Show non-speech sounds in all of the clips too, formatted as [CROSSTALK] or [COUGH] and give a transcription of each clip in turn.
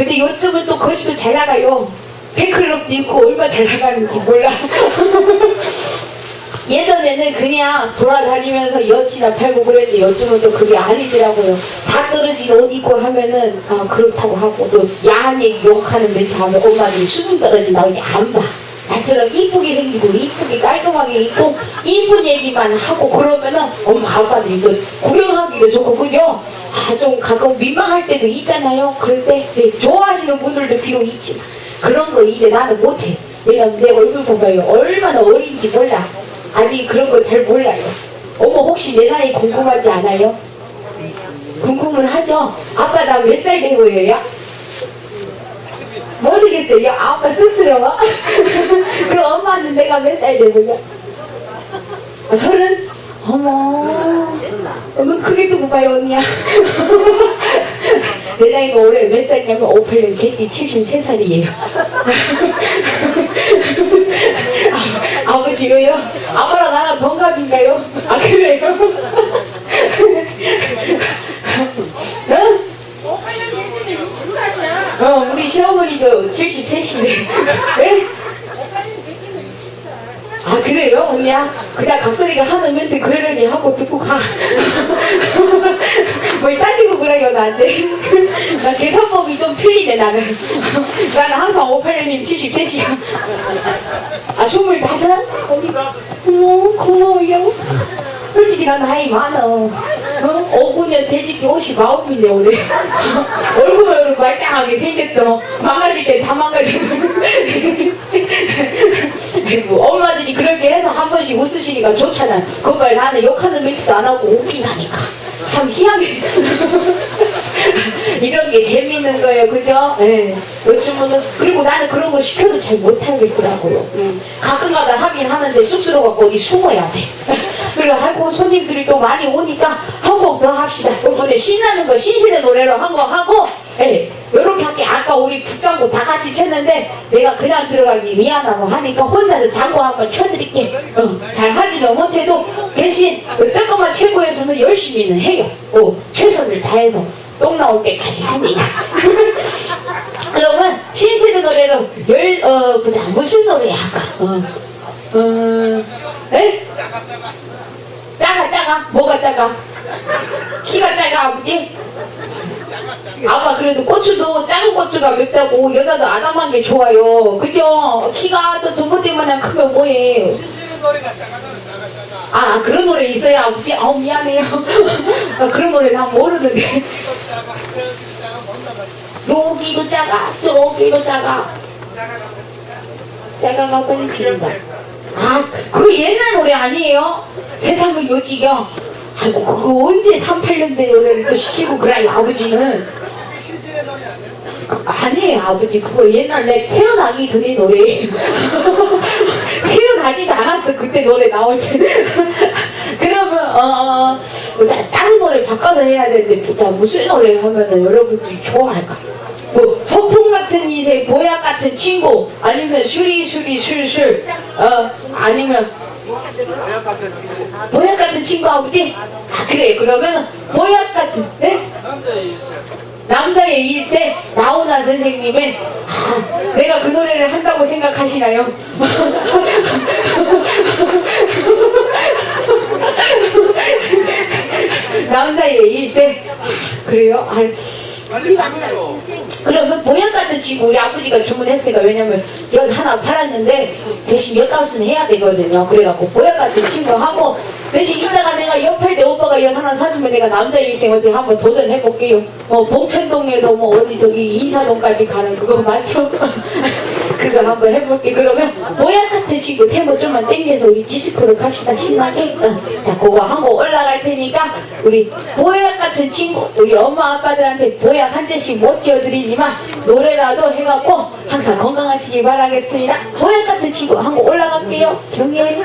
근데 요즘은 또 거시도 잘 나가요. 팬클럽도 있고 얼마 잘 나가는지 몰라. [LAUGHS] 예전에는 그냥 돌아다니면서 여치나 팔고 그랬는데 요즘은 또 그게 아니더라고요. 다 떨어진 옷 입고 하면은 아 그렇다고 하고 또 야한 얘기 욕하는 멘트 하면 엄마들이 수승 떨어진다고 이제 안 봐. 나처럼 이쁘게 생기고 이쁘게 깔끔하게 입고 이쁜 얘기만 하고 그러면은 엄마 아빠들이 또 구경하기도 좋고 그죠? 아좀 가끔 민망할 때도 있잖아요. 그럴 때 네, 좋아하시는 분들도 비록 있지만 그런 거 이제 나는 못해. 왜냐면 내 얼굴 봐봐요. 얼마나 어린지 몰라. 아직 그런 거 잘 몰라요. 어머 혹시 내 나이 궁금하지 않아요? 궁금은 하죠? 아빠 나 몇 살 돼 보여요? 모르겠어요. 아빠 쑥스러워. [LAUGHS] 그 엄마는 내가 몇 살 돼 보여? 아, 서른? 어머. 너무 크게 두고 봐요, 언니야. [LAUGHS] 내 나이가 올해 몇 살이냐면 58년 개띠 73살이에요. [LAUGHS] 아, 아버지 왜요? 아빠랑 나랑 동갑인가요? 아 그래요? [LAUGHS] 응? 어, 우리 시어머니도 73시네. 네? 아, 그래요, 언니야? 그냥 각설이가 하는 멘트 그러려니 하고 듣고 가. [LAUGHS] 뭘 따지고 그래요, 나한테. [LAUGHS] 나 계산법이 좀 틀리네, 나는. [LAUGHS] 나는 항상 58년이면 73시야. 아, 25? 어머, 고마워요. 솔직히 난 나이 많아. 어? 5, 9년 돼지기 59인데, 올해. 얼굴은 말짱하게 생겼어. 망가질 때 다. [LAUGHS] 아이고, 엄마들이 그렇게 해서 한 번씩 웃으시니까 좋잖아. 그걸 나는 욕하는 멘트도 안 하고 웃긴다니까. 참 희한해. [LAUGHS] [LAUGHS] 이런 게 재밌는 거예요, 그죠? 예. 요즘은, 그리고 나는 그런 거 시켜도 잘 못하겠더라고요. 음. 가끔가다 하긴 하는데 쑥스러워갖고 어디 숨어야 돼. [LAUGHS] 그래, 하고 손님들이 또 많이 오니까 한 곡 더 합시다. 이번에 신나는 거, 신신의 노래로 한 거 하고, 예. 요렇게 할게. 아까 우리 북장구 다 같이 쳤는데, 내가 그냥 들어가기 미안하고 하니까 혼자서 장구 한번 쳐드릴게. 어, 잘 하지는 못해도, 대신, 조금만 최고에서는 열심히는 해요. 어, 최선을 다해서. 똥 나올 때까지 합니다. [LAUGHS] 그러면 신신의 노래로 열, 어, 보자. 무슨 노래 할까? 어, 어, 에? 작아, 작아. 뭐가 작아? 키가 작아, 아버지? 아빠 그래도 고추도 작은 고추가 맵다고 여자도 아담한 게 좋아요. 그죠? 키가 저 전봇대마냥 크면 뭐해? 아 그런 노래 있어요 아버지? 아우 미안해요. [LAUGHS] 아, 그런 노래 난 모르는데. 여기도 작아, 저기도 작아. 작아가 빨리 기른다. 아, 그거 옛날 노래 아니에요? 세상은 요지경. 아이고, 그거 언제 3, 8년대 노래를 또 시키고 그래요, 아버지는. 그, 아니에요, 아버지. 그거 옛날 내 태어나기 전에 노래예요. [LAUGHS] 태어나지도 않았어, 그때 노래 나올 때. [LAUGHS] 그러면, 어, 어, 자, 다른 노래 바꿔서 해야 되는데, 자, 무슨 노래 하면은 여러분들이 좋아할까? 뭐, 소풍 같은 인생, 보약 같은 친구, 아니면 슈리, 슈리, 술, 술, 어, 아니면, 보약 같은 친구 아버지? 아, 그래. 그러면, 보약 같은, 네? 남자의 일세 나훈아 선생님의 아, 내가 그 노래를 한다고 생각하시나요? [LAUGHS] 남자의 일세? 아, 그래요? 아, 그러면 보약 같은 친구 우리 아버지가 주문했으니까 왜냐면 연 하나 팔았는데 대신 엿값은 해야 되거든요. 그래갖고 보약 같은 친구 하고 대신 이따가 내가 옆할 때 오빠가 연 하나 사주면 내가 남자 일생 어떻게 한번 도전해볼게요. 어 봉천동에서 뭐 어디 저기 인사동까지 가는 그거 맞죠? 그거 한번 해볼게. 그러면 보약 같은 친구 테마 좀만 땡겨서 우리 디스코를 갑시다. 신나게. 어. 자 그거 한 곡 올라갈 테니까 우리 보약 같은 친구 우리 엄마 아빠들한테 보약 한 잔씩 못 지어드리지만 노래라도 해갖고 항상 건강하시길 바라겠습니다. 보약 같은 친구 한 곡 올라갈게요. 경례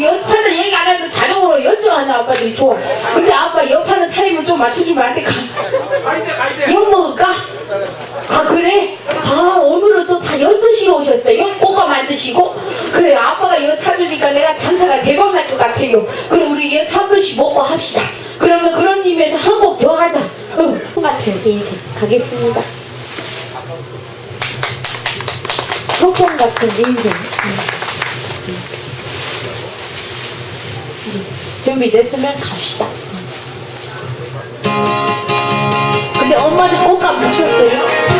그 옆하는 얘기 안 해도 자동으로 연주하는 아빠들이 좋아. 근데 아빠 옆하는 타임을 좀 맞춰주면 안 될까? 엿 먹을까? 아 그래? 아 오늘은 또다 엿드시러 오셨어요? 꽃가 만드시고? 그래 아빠가 엿 사주니까 내가 장사가 대박 날 것 같아요 그럼 우리 엿한 번씩 먹고 합시다 그러면 그런 의미에서 한 곡 더 하자 응, 같은 인생 가겠습니다 소풍 같은 인생 응. 응. 준비됐으면 갑시다 근데 엄마는 꽃감 드셨어요?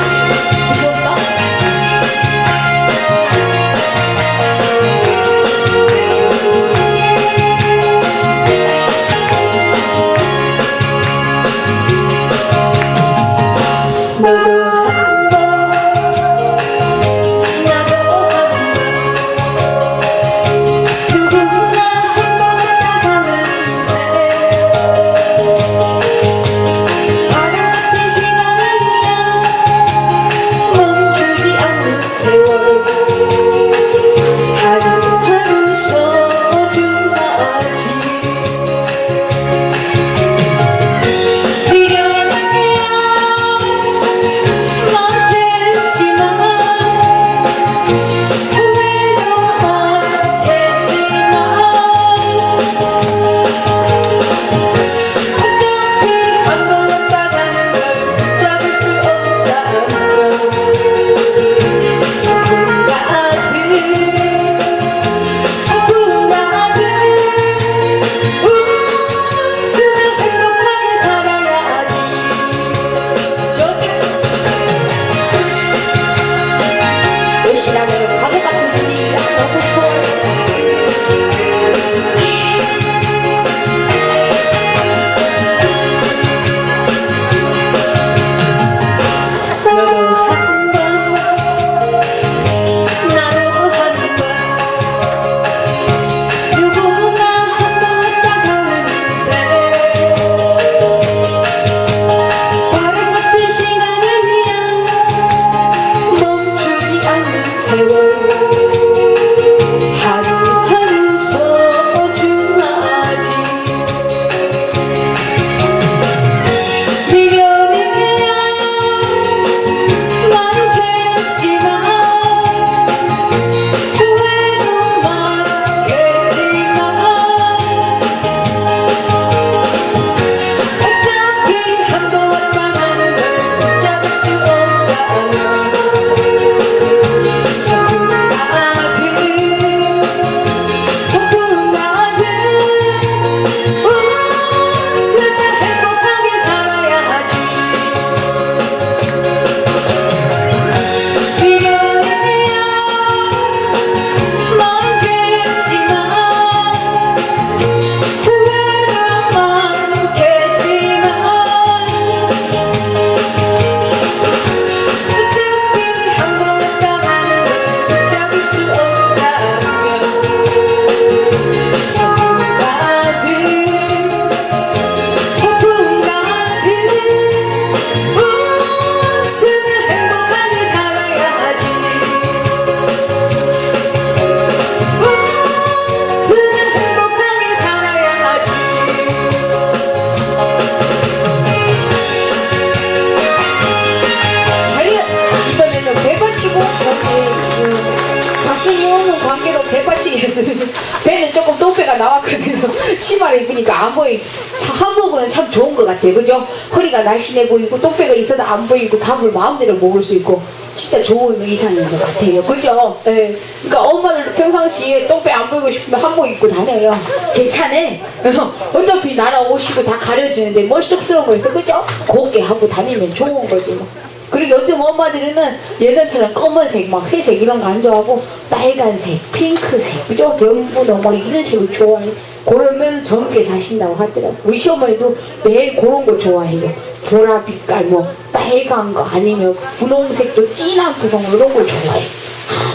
배는 조금 똥배가 나왔거든요. [LAUGHS] 치마를 입으니까 안 보이 참 한복은 참 좋은 것 같아요. 그죠? 허리가 날씬해 보이고 똥배가 있어도 안 보이고 밥을 마음대로 먹을 수 있고 진짜 좋은 의상인 것 같아요. 그죠? 예. 그러니까 엄마들도 평상시에 똥배 안 보이고 싶으면 한복 입고 다녀요. 괜찮아? [LAUGHS] 어차피 나라 오시고 다 가려지는데 뭘 쑥스러운 거 있어? 그죠? 곱게 하고 다니면 좋은 거지 뭐 그리고 요즘 엄마들은 예전처럼 검은색, 막 회색 이런 거 안 좋아하고 빨간색, 핑크색, 그죠? 연분홍 막 이런 색을 좋아해. 그러면 젊게 사신다고 하더라고. 우리 시어머니도 매일 그런 거 좋아해요. 보라 빛깔, 뭐 빨간 거 아니면 분홍색도 진한 분홍 이런 걸 좋아해.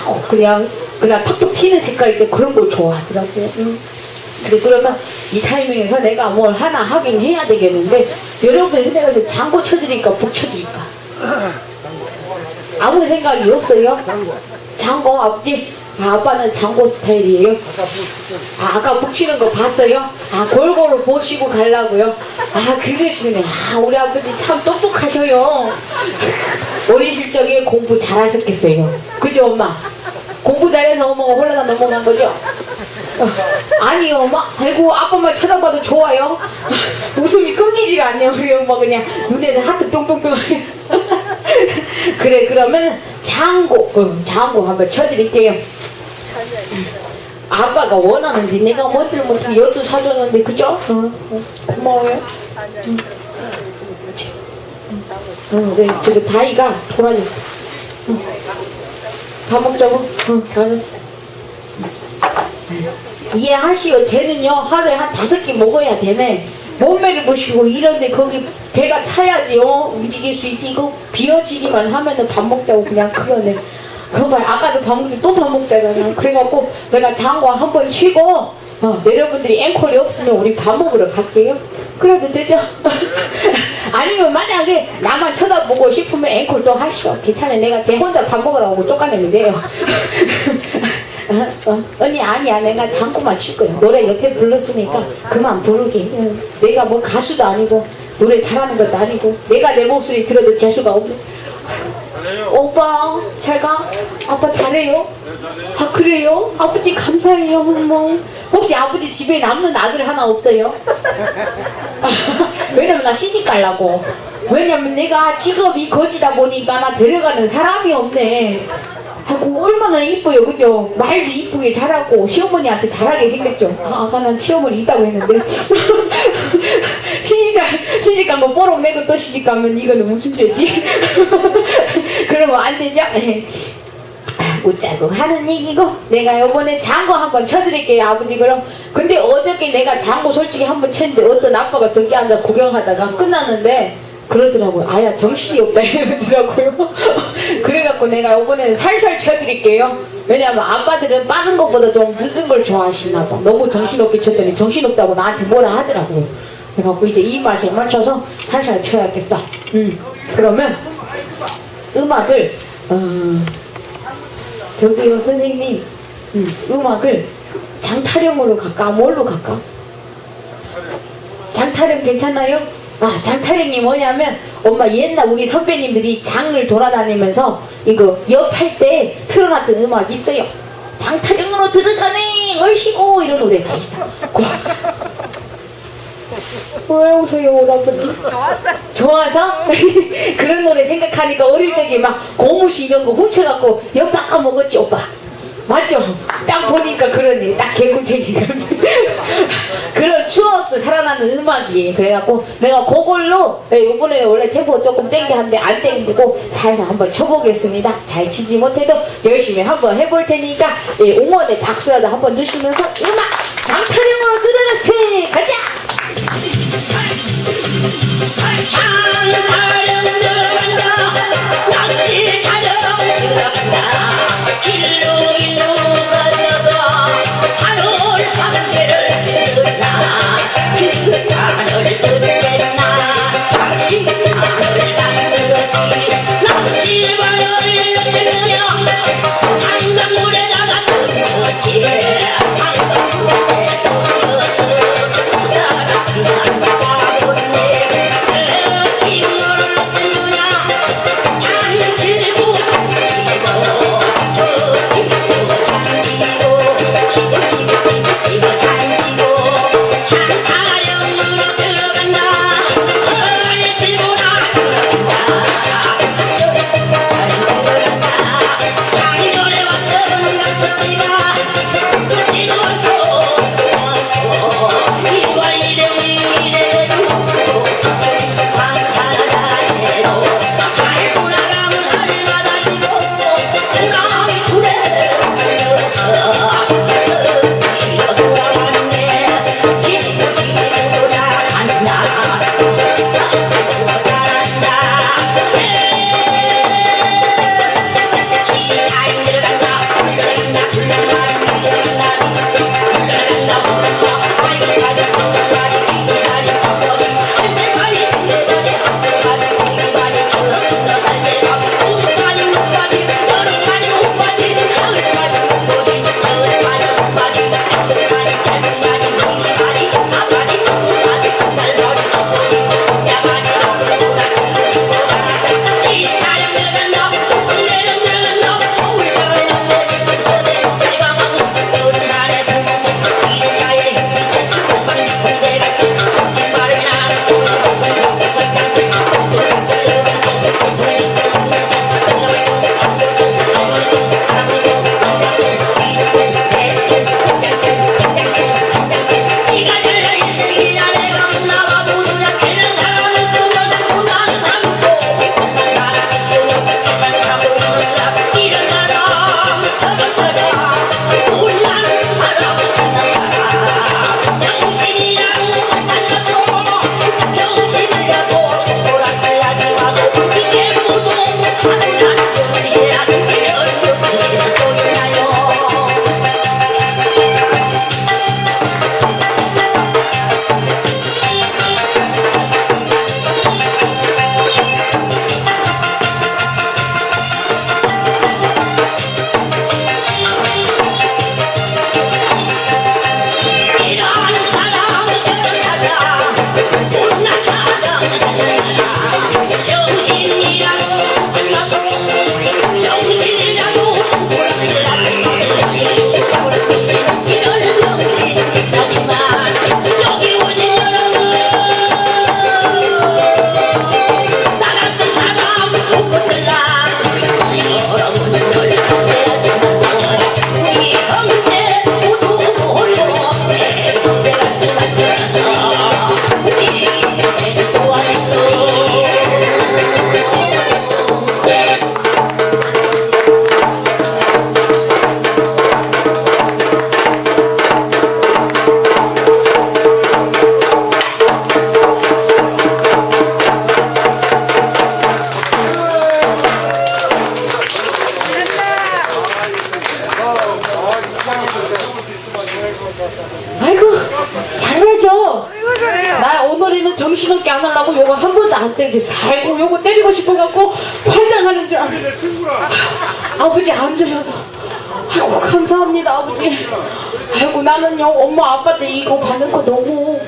아, 그냥 그냥 톡톡 튀는 색깔 때 그런 걸 좋아하더라고요. 응. 근데 그러면 이 타이밍에서 내가 뭘 하나 하긴 해야 되겠는데 여러분이 좀 장고 쳐드릴까 북 쳐드릴까 아무 생각이 없어요 장고 아버지 아, 아빠는 장고 스타일이에요 아, 아까 북치는 거 봤어요? 아, 골고루 보시고 가려고요? 아, 그러시구나. 아, 우리 아버지 참 똑똑하셔요. 어리실 적에 공부 잘하셨겠어요. 그죠, 엄마? 공부 잘해서 엄마가 홀라다 넘어간 거죠? 어, 아니요, 엄마. 아이고, 아빠만 쳐다봐도 좋아요. [LAUGHS] 웃음이 끊기지가 않네요, 우리 엄마 그냥 눈에서 하트 똥똥똥. [LAUGHS] 그래, 그러면 장고, 어, 장고 한번 쳐드릴게요. 아빠가 원하는데 내가 뭔지를 못하게 여도 사줬는데 그죠? 어, 어, 고마워요. 응. 응, 네, 저기 다이가 돌아졌어. 응. 밥 먹자고? 응, 알았어. 이해하시오. 쟤는요, 하루에 한 다섯 끼 먹어야 되네. 몸매를 보시고 이런데 거기 배가 차야지요. 움직일 수 있지. 이거 비어지기만 하면은 밥 먹자고 그냥 그러네. 그거 봐요. 아까도 밥 먹지 또밥 먹자잖아. 그래갖고 내가 장과 한 번 쉬고 어, 여러분들이 앵콜이 없으면 우리 밥 먹으러 갈게요. 그래도 되죠? [LAUGHS] 아니면 만약에 나만 쳐다보고 싶으면 앵콜 또 하시오. 괜찮아요. 내가 제 혼자 밥 먹으라고 쫓아내면 돼요. [LAUGHS] 어, 어, 언니 아니야. 내가 장구만 칠 거야 노래 여태 불렀으니까 그만 부르게 응. 내가 뭐 가수도 아니고 노래 잘하는 것도 아니고 내가 내 목소리 들어도 재수가 없네. 오빠 잘가? 아빠 잘해요? 아 그래요? 아버지 감사해요 어머 혹시 아버지 집에 남는 아들 하나 없어요? [LAUGHS] 왜냐면 나 시집 가려고. 왜냐면 내가 직업이 거지다 보니까 나 데려가는 사람이 없네 하고 얼마나 이뻐요 그죠? 말도 이쁘게 잘하고 시어머니한테 잘하게 생겼죠. 아, 아까 난 시어머니 있다고 했는데. [LAUGHS] 시집가 시집간 거 뽀록 내고 또 시집가면 이거는 무슨 죄지? [LAUGHS] 그러면 안 되죠? 예. 웃자고 하는 얘기고 내가 요번에 장고 한번 쳐드릴게요 아버지. 그럼 근데 어저께 내가 장고 솔직히 한번 쳤는데 어떤 아빠가 저기 앉아 구경하다가 끝났는데 그러더라고요. 아야 정신이 없다 이러더라고요. [LAUGHS] 그래갖고 내가 요번에는 살살 쳐드릴게요. 왜냐면 아빠들은 빠른 것보다 좀 늦은 걸 좋아하시나 봐. 너무 정신없게 쳤더니 정신없다고 나한테 뭐라 하더라고요. 그래갖고 이제 이 맛에 맞춰서 살살 쳐야겠어 음 그러면 음악을 어, 저기요 선생님. 음, 음악을 장타령으로 갈까? 뭘로 갈까? 장타령 괜찮아요? 아 장타령이 뭐냐면 엄마 옛날 우리 선배님들이 장을 돌아다니면서 이거 옆할 때 틀어놨던 음악 있어요 장타령으로 들어가네 얼씨고 이런 노래가 있어. 왜 웃어요 오라버니 좋아서? [LAUGHS] 그런 노래 생각하니까 어릴 적에 막 고무신 이런 거 훔쳐갖고 옆 바꿔 먹었지 오빠. 맞죠? 딱 보니까 그러네 딱 개구쟁이거든 [LAUGHS] 그런 추억도 살아나는 음악이에요 그래갖고 내가 그걸로 네, 요번에 원래 템포 조금 땡겨 한데 안 땡기고 살살 한번 쳐보겠습니다. 잘 치지 못해도 열심히 한번 해볼 테니까 예, 응원의 박수라도 한번 주시면서 음악 장타령으로 들어가세 가자! 장타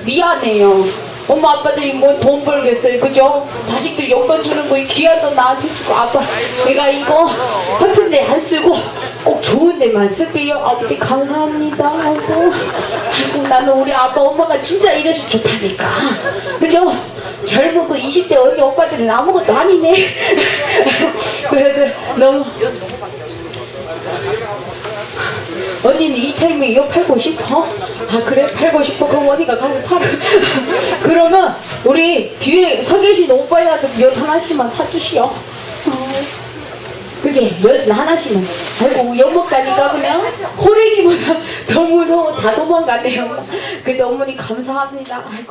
미안해요. 엄마 아빠들이 뭐 돈 벌겠어요. 그죠? 자식들 용돈 주는 거 귀한 돈 나한테 주고 아빠 내가 이거 같은 데 안 쓰고 꼭 좋은 데만 쓸게요. 아버지 감사합니다. 아이고. 아이고 나는 우리 아빠 엄마가 진짜 이래서 좋다니까. 그죠? 젊은 그 20대 어린 오빠들은 아무것도 아니네. [LAUGHS] 그래도 너무 언니는 이 타임에 이거 팔고 싶어? 아 그래? 팔고 싶어. 그럼 어디가 가서 팔아. [LAUGHS] 그러면 우리 뒤에 서 계신 오빠야도 몇 하나씩만 사주시오. 어, 그지 몇 하나씩만. 아이고 연못 가니까 그냥 호랭이보다 [LAUGHS] 더 무서워. 다 도망가네요. 그래도 어머니 감사합니다. 아이고.